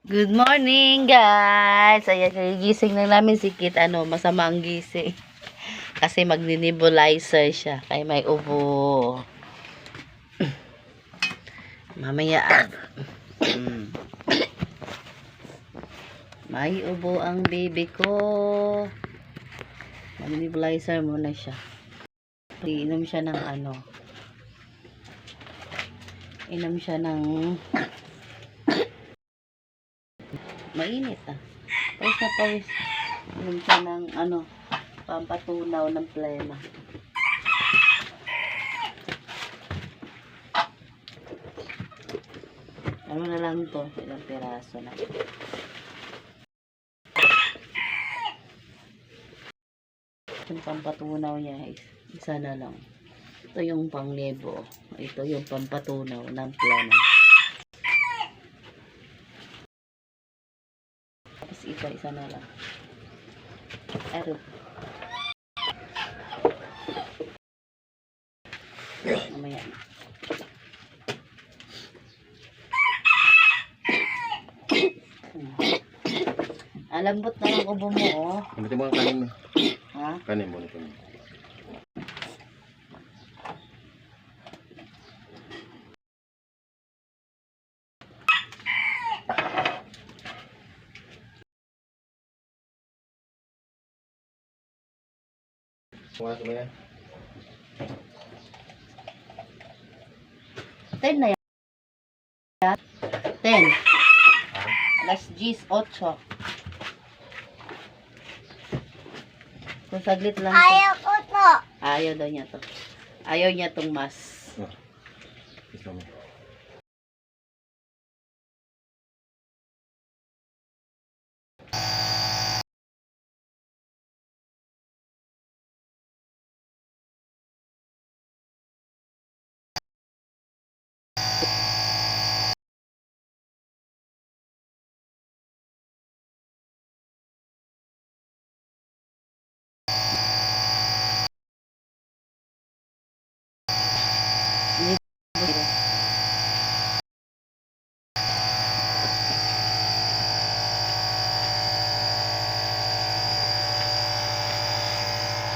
Good morning, guys! Ayan, gising lang namin si Kit. Ano, masama ang gising. Kasi magni-nebulizer siya. Kaya may ubo. Mamaya. Mm. May ubo ang baby ko. Mag-nebulizer muna siya. Iinom siya ng ano. Inom siya ng mainit ah. Pawis na pawis. Siya ng ano, pampatunaw ng plema. Ano na lang to? Ilang piraso na. Yung pampatunaw niya is isa na lang. Ito yung panglebo. Ito yung pampatunaw ng plema. Tapos ito, isa na lang. Aro. Mamaya na. Alambot na ang ubo mo, oh. Mo ang kanin mo. Ha? Kanin mo nito. Pumasok mo yan? Ten na yan. Ten. Alas 10, 8. Kung saglit lang to. Ayaw ko to. Ayaw daw niya to. Ayaw niya tong mas. Gusto mo.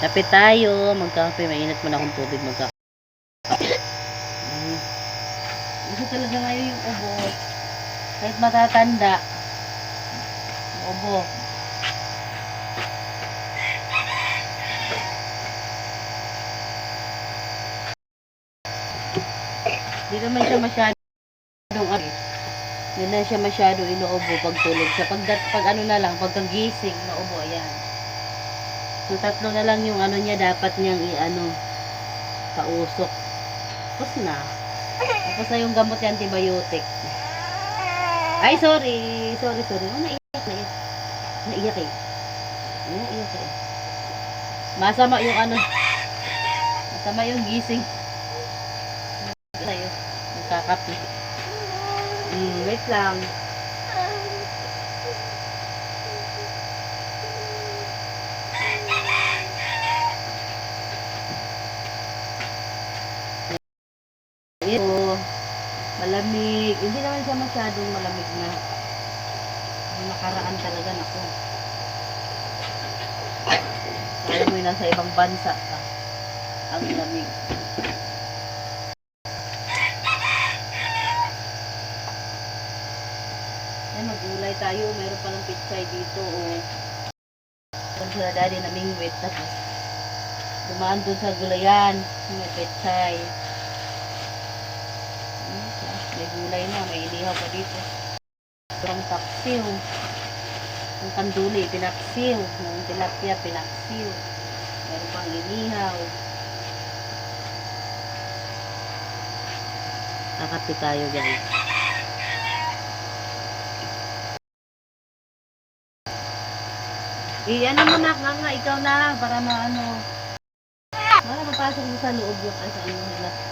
Kapit tayo. Magkape. Mainit mo na akong tubig. Magkape. Gusto talaga ngayon yung ubo. Kahit matatanda. Ubo. Hindi naman siya masyadong ano. Hindi na siya masyado inuubo pag tulog. Sa pag, pag ano na lang, pagkagising na ubo, ayan. So, tatlo na lang yung ano niya, dapat niyang i-ano, kausok. Tapos na. Tapos na yung gamot yung antibiotic. Ay, sorry. Sorry, sorry. Oh, naiyak, naiyak. Naiyak eh. Naiyak eh. Masama yung ano. Masama yung gising. Tayo. Nagkakapi. Hmm, wait lang. Ito, malamig. Hindi naman siya masyadong malamig na. Ang nakaraan talaga nako. Kaya mo nasa ibang bansa ka. Ang lamig. Ay, magulay tayo. Meron palang pitsay dito. Oh. Doon sila daddy naming wait. Tapos, dumaan doon sa gulayan. May pitsay. May gulay na, may inihaw pa dito. Ang taksiw. Ang kanduli, pinaksiw. Ang tilapia, pinaksiw. Meron pang inihaw. Kakapi tayo guys. Eh, ano mo na, nga nga, ikaw na, para maano. Para mapasok mo sa loob yung ay sa inyo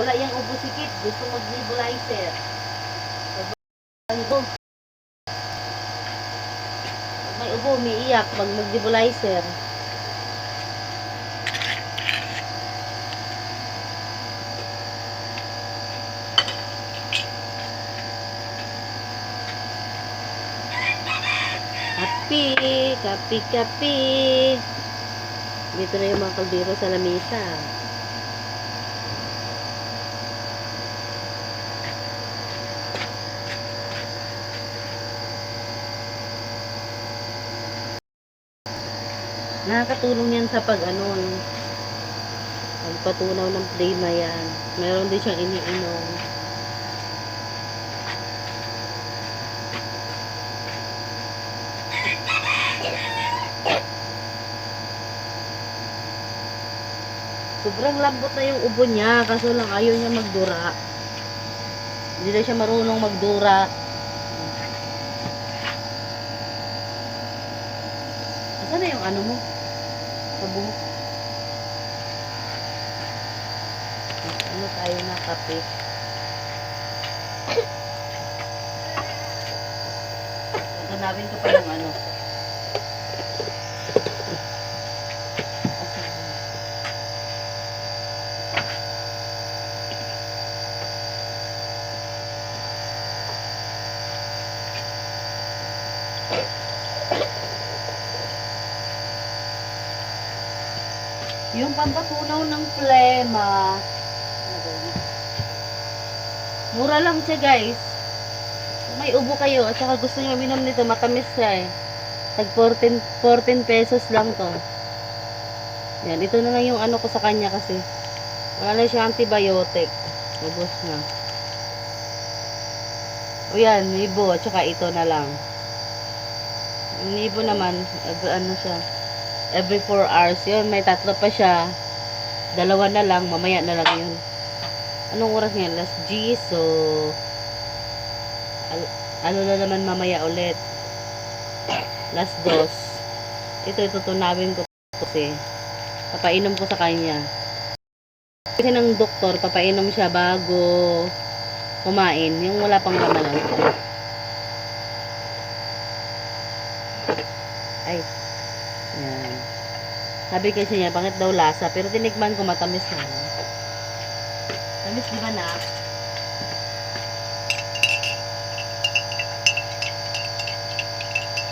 Wala yung ubo sikit. Gusto mag-nebulizer. Pag- ubo, umiiyak pag mag-nebulizer. Kapi, kapi, kapi. Dito na yung mga kaldero sa lamesa. Nakakatulong yan sa pag ano, pagpatunaw ng na yan. Meron din siyang iniinom. Sobrang lambot na yung ubo niya, kaso lang ayaw niya magdura. Hindi na siya marunong magdura. Asan na yung ano mo? Sa buhok? Ano tayo na kape? Tatanawin ko pa yung ano. Yung pampatunaw ng plema. Mura lang siya guys. May ubo kayo at saka gusto nyo minom nito, matamis siya eh. Tag 14, 14 pesos lang to. Yan, ito na lang yung ano ko sa kanya kasi. Wala na siya antibiotic. Ubos na. O yan, nibo at saka ito na lang. Yung nibo naman, every, ano siya, every 4 hours yun. May tatlo pa siya. Dalawa na lang, mamaya na lang yun. Anong oras ngayon? Last G, so al- ano na naman mamaya ulit. Last dos. Ito, itutunawin ko kasi papainom ko sa kanya. Kasi ng doktor, papainom siya bago kumain. Yung wala pang laman lang. Ay. Yan. Sabi kasi niya, pangit daw lasa. Pero tinikman ko, matamis na. Tamis di ba na?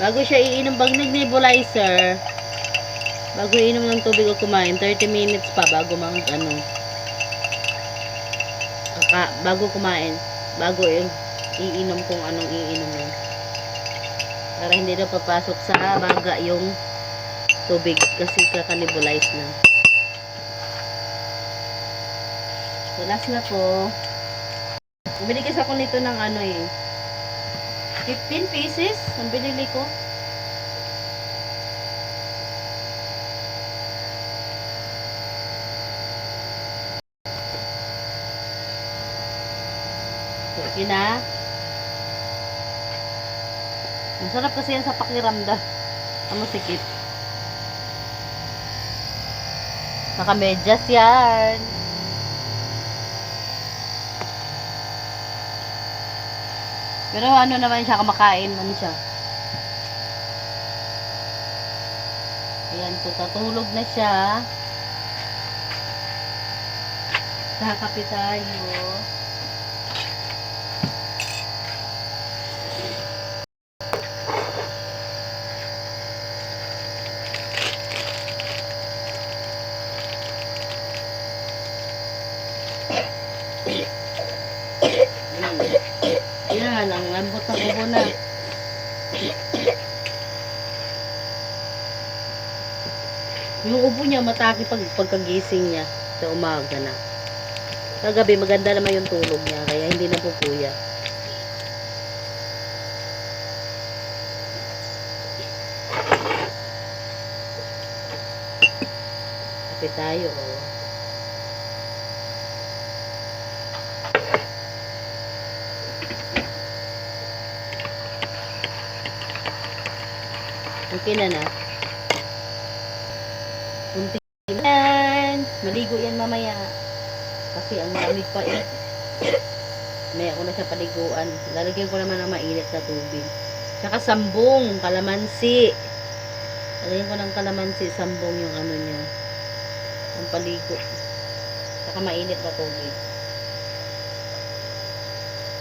Bago siya iinom pag nag-nebulizer, bago iinom ng tubig o kumain, 30 minutes pa bago mang ano, kaka, bago kumain, bago yung iinom kung anong iinom mo. Para hindi na papasok sa baga yung tubig kasi kakanebulize na. So, last na po. Bumili kasi ako nito ng ano eh. 15 pieces ang binili ko. So, okay na. Masarap kasi yan sa pakiramdam. Ang masikip. Nakamedyas yan. Pero ano naman siya, kumakain man siya. Ayan, so tatulog na siya. Kakape tayo. Yan, ang lambot ng ubo na. Yung ubo niya mataki pag pagkagising niya sa umaga na. Kagabi maganda naman yung tulog niya kaya hindi na pupuya. Kape tayo oh. Okay na na. Kunti yan. Maligo yan mamaya. Kasi ang lamig pa eh. May ako na siya paliguan. Lalagyan ko naman ng mainit na tubig. Tsaka sambong, kalamansi. Lagyan ko ng kalamansi, sambong yung ano niya. Ang paligo. Saka mainit na tubig.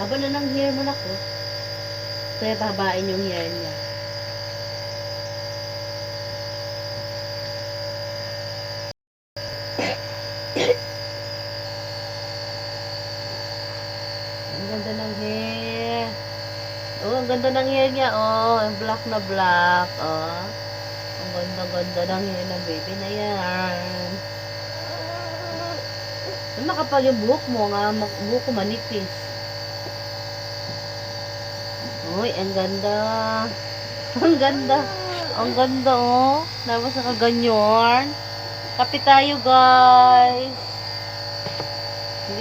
Haba na ng hair mo na ko. Kaya babain yung hair niya. Ang ganda ng hair. Oh, ang ganda ng hair niya. Oh, ang black na black. Oh. Ang ganda-ganda ng hair ng baby na yan. Ang makapal yung buhok mo nga, buhok ko manipis. Uy, ang ganda. ang ganda. Ang ganda, oh. Tapos nakaganyan. Kape tayo, guys.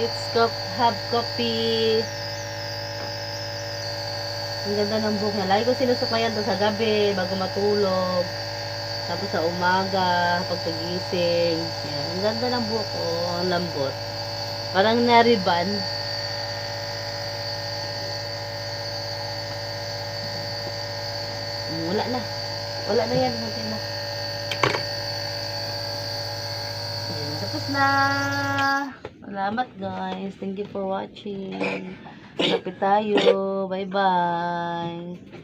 Let's go have coffee. Ang ganda ng buhok niya. Lagi ko sinusukayan to sa gabi, bago matulog. Tapos sa umaga, pagkagising. Yan. Ang ganda ng buhok ko. Ang lambot. Parang nariban. Wala na. Wala na yan. Okay na. Tapos na. Salamat guys. Thank you for watching. Kapit tayo. Bye-bye.